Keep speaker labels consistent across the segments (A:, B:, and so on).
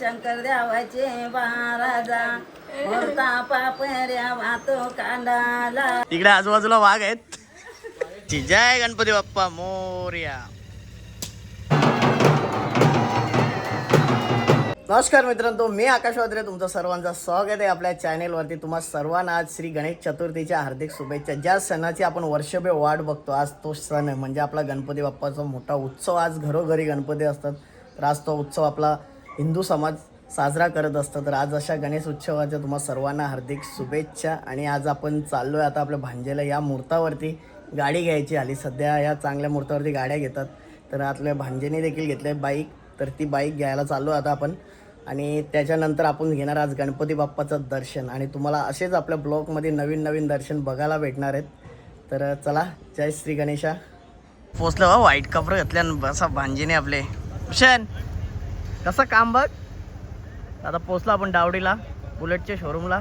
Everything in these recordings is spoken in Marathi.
A: शंकर देवाचे महाराजा मोरता पापऱ्या वातो कांडाला.
B: तिकडे आजूबाजूला वाघ आहेत. जय गणपती बाप्पा मोर्या. नमस्कार मित्रांनो मी आकाश वात्रे तुमचं सर्वांचं स्वागत आहे आपल्या चॅनेलवरती. तुम्हा सर्वांना आज श्री गणेश चतुर्थीच्या हार्दिक शुभेच्छा. ज्या सणाची आपण वर्षभर वाट बघतो आज तो सण आहे. म्हणजे आपला गणपती बाप्पाचा मोठा उत्सव. आज घरोघरी गणपती असतात. तर आज तो उत्सव आपला हिंदू समाज साजरा करत असतं तर आज अशा गणेश उत्सवाच्या तुम्हा सर्वांना हार्दिक शुभेच्छा. आणि आज आपण चाललो आहे आता आपल्या भांजेला. या मुहूर्तावरती गाडी घ्यायची आली. सध्या या चांगल्या मुहूर्तावरती गाड्या घेतात. तर आपल्या भांजेने देखील घेतले बाईक. तर ती बाईक घ्यायला चाललो आता आपण. आणि त्याच्यानंतर आपण घेणार आज गणपती बाप्पाचं दर्शन. आणि तुम्हाला असेच आपल्या ब्लॉगमध्ये नवीन नवीन दर्शन बघायला भेटणार आहेत. तर चला जय श्री गणेशा. पोचलं हो, बा व्हाईट कपडे घातल्या आणि बसा भांजीने आपले. भूषण कसं काम बघ. आता पोचला आपण डावडीला बुलेटच्या शोरूमला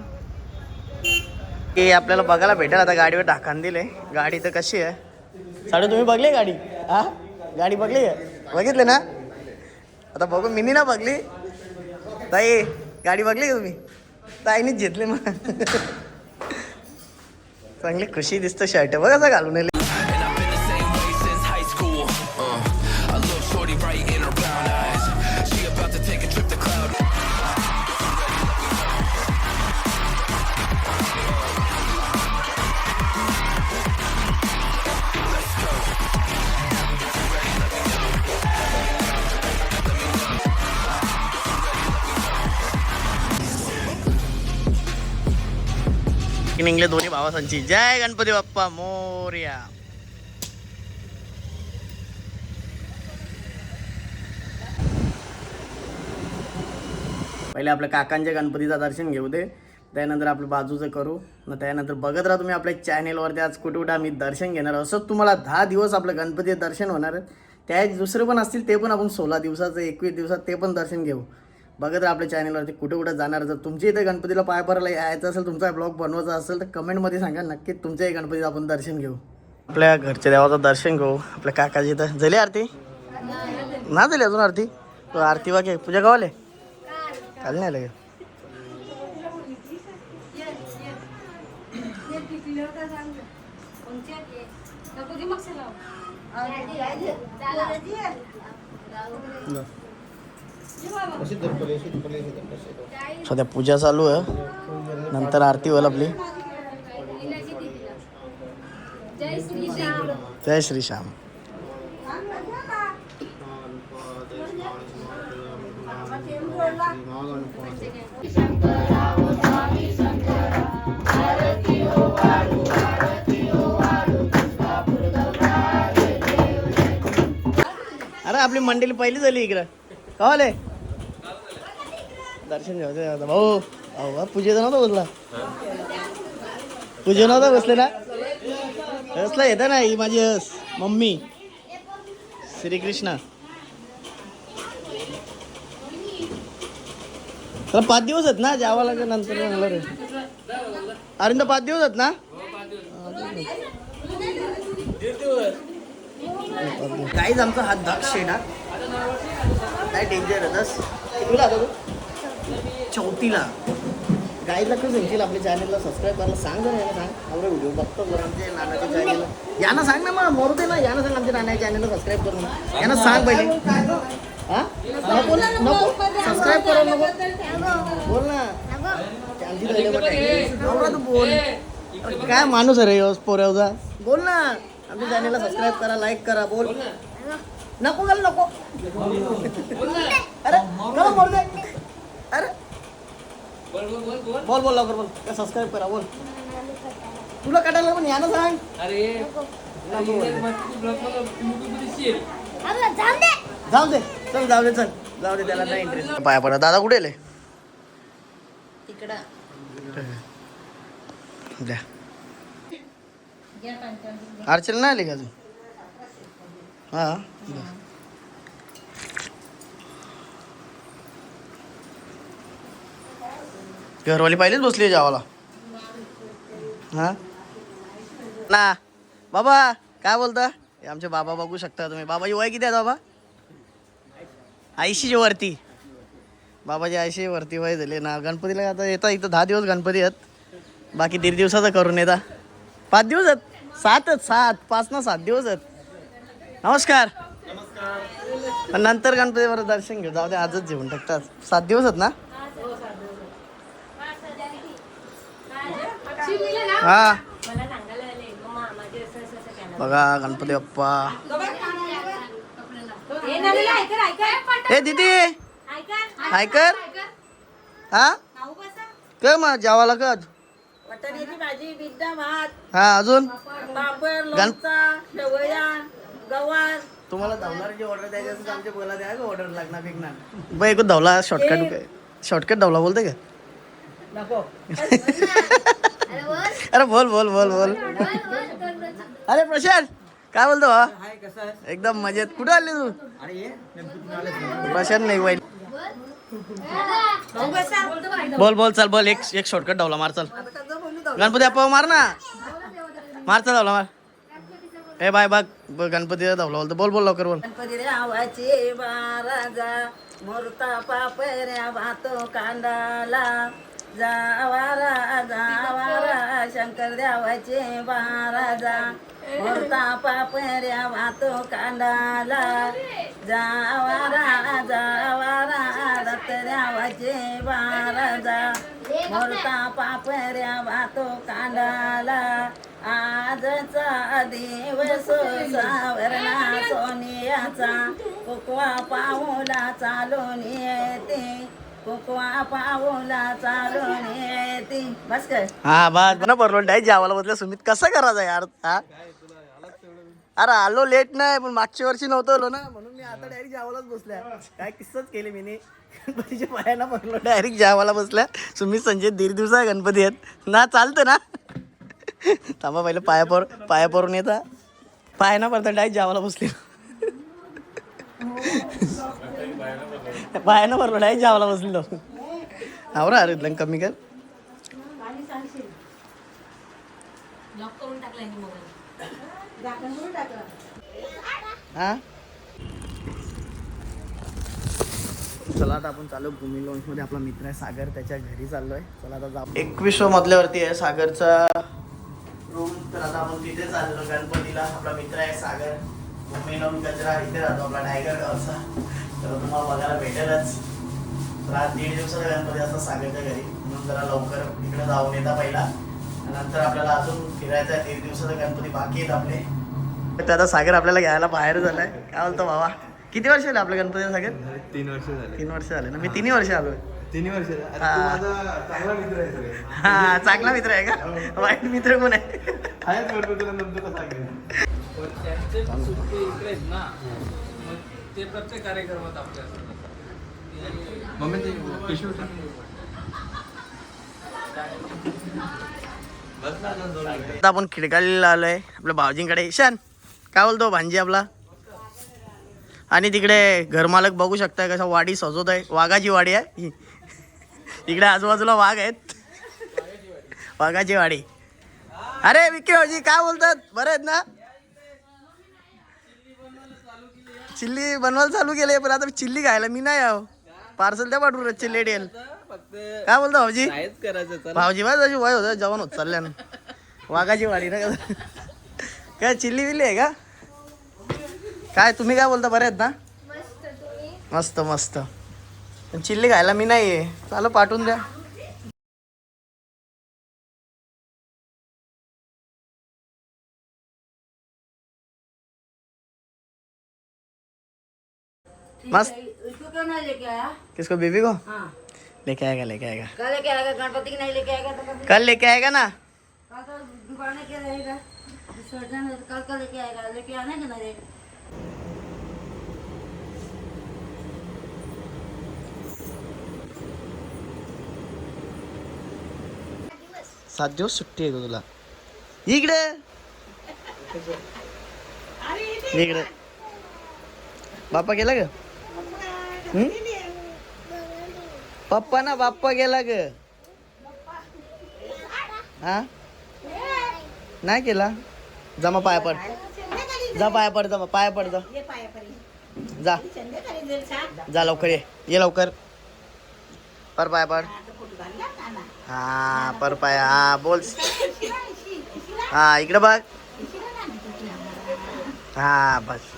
B: की आपल्याला बघायला भेटेल आता गाडीवर ढाकण दिले गाडी तर कशी आहे? साडे तुम्ही बघली गाडी? हा? गाडी बघली बघितले ना? आता बघू मिनी ना बघली. ताई गाडी बघली का तुम्ही? ताईनीच घेतले मग चांगली खुशी दिसतं शर्ट बघा घालून आले निघले दोन्ही भावासांची. जय गणपती बाप्पा मोर्या. पहिले आपल्या काकांच्या गणपतीचं दर्शन घेऊ दे. त्यानंतर आपलं बाजूचं करू. मग त्यानंतर बघत राहा तुम्ही आपल्या चॅनेलवरती आज कुठे कुठे आम्ही दर्शन घेणार असं असंच तुम्हाला दहा दिवस आपलं गणपतीचं दर्शन होणार त्या दुसरे पण असतील ते पण आपण सोळा दिवसाचं एकवीस दिवसात ते पण दर्शन घेऊ. बघत राहा आपल्या चॅनेलवरती कुठे कुठे जाणार. जर तुमच्या इथे गणपतीला पाय परायला यायचं असेल तुमचा ब्लॉग बनवायचा असेल तर कमेंटमध्ये सांगा नक्कीच तुमच्याही गणपतीचं आपण दर्शन घेऊ. आपल्या घरच्या देवाचं दर्शन घेऊ. आपल्या काकाची इथं झाली आरती? ना झाली अजून आरती? तो आरती वागे पूजा गावाले काल नाही आलं का? सध्या पूजा चालू आहे. नंतर आरती होईल आपली. जय श्री श्याम. अरे आपली मंडळी पहिली झाली इकडं. कवाले दर्शन घ्यायचं आता. भाऊ अहो बा, पूजेचा नव्हता बसला. पूजे नव्हता बसले ना? हसला येतं ना ही माझी हस मम्मी. श्रीकृष्ण. तर पाच दिवस आहेत ना जावं लागेल नंतर म्हणलं रे. अरे तर पाच दिवस आहेत ना? काहीच आमचा हात दक्ष आहे ना. काय डेंजर आहे तस तुला आता तू चौथीला गाईला कसं सांगशील आपल्या चॅनलला सबस्क्राईब करायला सांग ना याला सांग. एवढे व्हिडिओ बघतो बरं आमच्या नानाच्या चॅनलला यांना सांग ना मग मोरू दे ना. यांना सांग आमच्या नानाच्या चॅनलला सबस्क्राईब करून. यांना सांग पहिले. हा? नको ना, नको. सबस्क्राईब करा नको. बोल ना. तू बोल. अरे काय माणूस आहे रे ह्यो पोऱ्यावजा बोल ना. आमच्या चॅनलला सबस्क्राईब करा लाईक करा बोल. नको नको अरे चला बोल दे अरे बोल. बोल लवकर बोल. सबस्क्राईब करा बोल. तुला काढायला पण या ना सांग जाऊ दे. चल जाऊ दे चल. जाऊ दे त्याला नाही इंटरेस्ट पाया पडा. दादा कुठे आले? द्या. अर्चना नाही आली का अजून? हा. घरवाली पाहिलेच बसली जावाला हा? ना. बाबा काय बोलता? हे आमचे बाबा बघू शकता तुम्ही. बाबाची वय किती आहे बाबा? ऐंशीच्या वरती. बाबाजी आयशी वरती वय झाले. ना गणपतीला आता येता इथं दहा दिवस गणपती आहेत. बाकी दीड दिवसाचं करून येता. पाच दिवस आहेत? सातच सात. पाच ना सात दिवस आहेत. नमस्कार. नंतर गणपतीवर दर्शन घेऊ. जाऊ दे आजच जेवण टाकतात. सात दिवस आहेत ना? हा. बघा गणपती बाप्पा. ए दीदी. ऐकर हा? कर मग जेवायला
A: भात.
B: हा अजून? तुम्हाला धावणारी ऑर्डर द्यायची असेल तर आमच्या बोला द्या का ऑर्डर लागणार फिकणार बाई एक धावला शॉर्टकट शॉर्टकट धावला बोलते का?
A: नको.
B: अरे बोल बोल बोल बोल. अरे प्रशांत काय बोलतो हा? एकदम मजेत. कुठे आली तू? प्रशांत नाही बाई बोल बोल चल बोल एक एक शॉर्टकट धावला मार चल. गणपती अप्पा मार ना. मार चल धावला मार. ए बाय बघ, गणपती धावला बोलतो. बोल बोल लवकर बोल.
A: गणपती जावारा जावारा शंकर देवाचे बाराजा मोरता पापऱ्या वातो कांडाला. जावारा जावारा दत्त देवाचे बाराजा मोरता पापऱ्या वातो कांडाला. आजचा दिवस सावरणा सोनियाचा. कुकवा पाऊला चालून येते.
B: हा बस. ना भरलो नाही जेवायला बसल्या सुमित कसं करायचं यार? हा? अरे आलो लेट नाही पण मागच्या वर्षी नव्हतं आलो ना. म्हणून मी आता डायरेक्ट जेवायलाच बसल्या. काय किस्साच केले मी गणपतीच्या पायाला भरलो डायरेक्ट जेवायला बसल्या. सुमित संजय दीड दिवसा गणपती आहेत. ना चालतं ना. थांबा पहिले पाया पर पाया परून येता. पाय ना पडता डायरेक्ट जेवायला बसले. पायानं भरलो डायरेक्ट जेवायला बसलेलो. आवरा अरे लंग कमी कर. हा? चला आता आपण चालू भूमी लॉन्च मध्ये. आपला मित्र आहे सागर त्याच्या घरी चाललोय. चला आता जाऊ. एकवीस मधल्यावरती आहे सागरचा रूम तर आता आपण तिथे चाललो गणपतीला. आपला मित्र आहे सागर. लॉन्च गजरा इथे राहतो आपला टायगर गावचा. तर तुम्हाला बघायला भेटेलच. तर आज दीड दिवसाचा गणपती असतो सागरच्या घरी. म्हणून जरा लवकर तिकडे जाऊन येता पहिला. नंतर आपल्याला अजून फिरायचं आहे. दीड दिवसाचा गणपती बाकी आहेत आपले. तर आता सागर आपल्याला घ्यायला बाहेर झालाय. काय बोलतो बाबा किती वर्ष झाले आपल्या गणपतीला सागर?
C: तीन वर्ष झाले.
B: तीन वर्ष झाले ना? मी तिन्ही वर्ष आलोय.
C: तिन्ही वर्ष
B: हा.
C: चांगला मित्र आहे
B: हा चांगला मित्र आहे का? वाईट मित्र कोण आहे.
D: त्यांचे ना. मग ते प्रत्येक कार्यक्रमात आपल्या असतात.
C: मम्मी ते पिशवी उठा.
B: आता आपण खिडकालीला आलोय. आपल्या भाऊजींकडे. ईशान काय बोलतो भांजी आपला? आणि तिकडे घरमालक बघू शकताय कसा वाडी सजवत आहे वाघाची वाडी आहे. इकडे आजूबाजूला वाघ आहेत. वाघाची वाडी. अरे विकी भाऊजी काय बोलतात? बरे आहेत ना? चिल्ली बनवायला चालू केले पण आता चिल्ली खायला मी नाही आहो. पार्सल द्या पाठवून चिल्ली
D: फक्त
B: काय बोलता भाऊजी?
D: काहीच करायचं तर
B: भाऊजी बा जशी वय होतं जवान होत चालल्या ना वाघाची वाडी ना काय चिल्ली विल्ली आहे का? काय तुम्ही काय बोलता बरे आहेत ना? मस्त मस्त पण चिल्ली खायला मी नाही आहे चालू पाठवून द्या. मस्त।
A: इसको क्यों नहीं लेके आया?
B: किसको बीबी को?
A: हाँ।
B: लेके आएगा लेके आएगा।
A: कल लेके आएगा गणपति की नहीं लेके आएगा तो
B: कल लेके आएगा ना?
A: कल तो दुकान के रहेगा विसर्जन तो कल कल लेके आएगा। लेके आने का नहीं
B: सात दिवस सुट्टी आहे तुला। इकडे। इकडे। बाप्पा गेला ग? पप्पा ना बाप्पा गेला ग. हा? नाही केला? जमा पाया पड. जा पाया पड जमा पाया पड जा. जा. जा लवकर ये. ये लवकर. पर पाया पड. हा पर पाया. हा बोल. हा इकडे बघ. हा बस.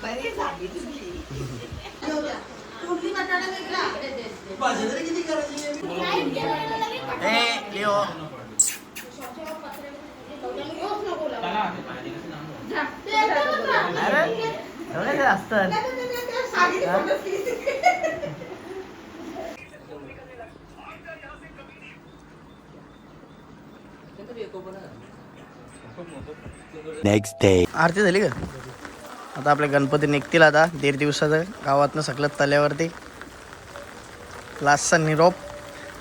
B: नेक्स्ट डे आरती झाली का? आता आपले गणपती निघतील आता दीड दिवसाचं गावातनं सकलत तल्यावरती लास्टचा निरोप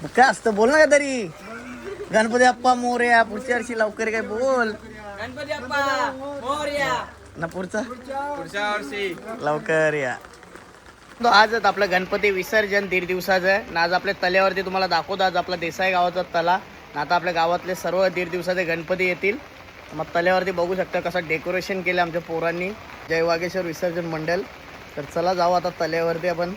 B: मग काय असतं बोल ना तरी गणपती अप्पा मोर्या पुढच्या वर्षी लवकर काय बोल
D: गणपती अप्पा मोरया
B: ना पुढचा
D: पुढच्या वर्षी
B: लवकर या तो आजच आपलं गणपती विसर्जन दीड दिवसाचं आहे. ना आज आपल्या तल्यावरती तुम्हाला दाखवतो. आज आपला देसाई गावाचा तला. ना आता आपल्या गावातले सर्व दीड दिवसाचे गणपती येतील. मग तल्यावरती बघू शकता कसं डेकोरेशन केलं आमच्या पोरांनी. जय वागेश्वर विसर्जन मंडळ तर चला जाऊ आता तल्यावरती आपण.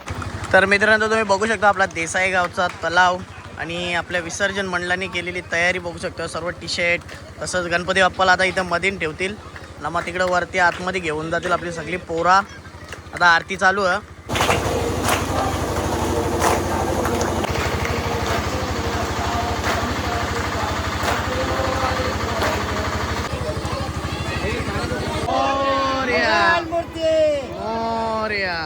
B: तर मित्रांनो तुम्ही बघू शकता आपला देसाई गावचा तलाव आणि आपल्या विसर्जन मंडळाने केलेली तयारी बघू शकता. सर्व टी शर्ट तसंच गणपती बाप्पाला आता इथं मधीन ठेवतील. ना मग तिकडं वरती आतमध्ये घेऊन जातील आपली सगळी पोरा. आता आरती चालू आहे मोरया मोरया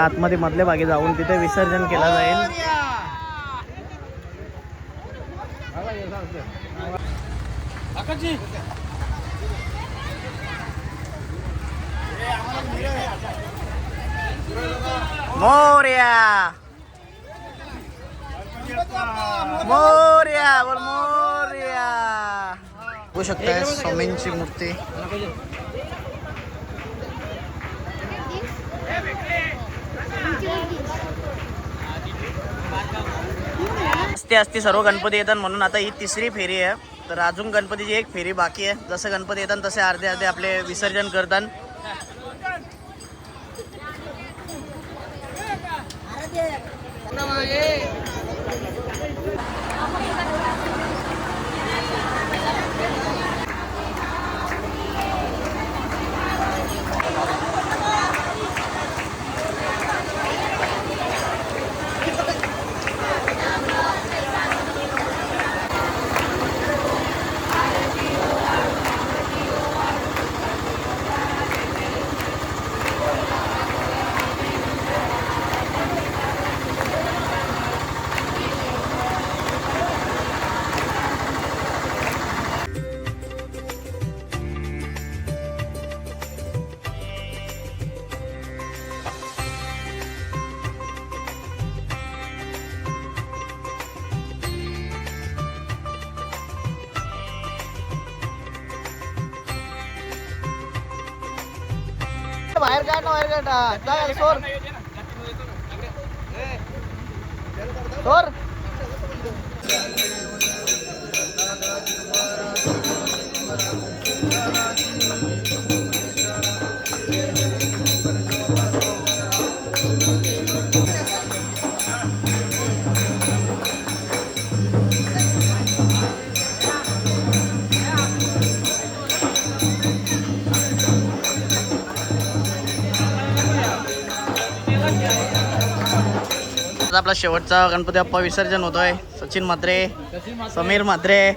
B: आता आतमध्ये मधल्या भागी जाऊन तिथे विसर्जन केला जाईल. मोर्या! मोर्या! बोल मोर्या! बघू शकताय स्वामींची मूर्ती. असते असते सर्व गणपती येतात म्हणून. आता ही तिसरी फेरी आहे. तर अजून गणपतीची एक फेरी बाकी आहे. जसं गणपती येतात तसे अर्धे अर्धे आपले विसर्जन करतात. बाहेर काढ ना बाहेर काढ सोर सोर आपला शेवटचा गणपती बाप्पा विसर्जन होतोय. सचिन म्हात्रे समीर म्हात्रे.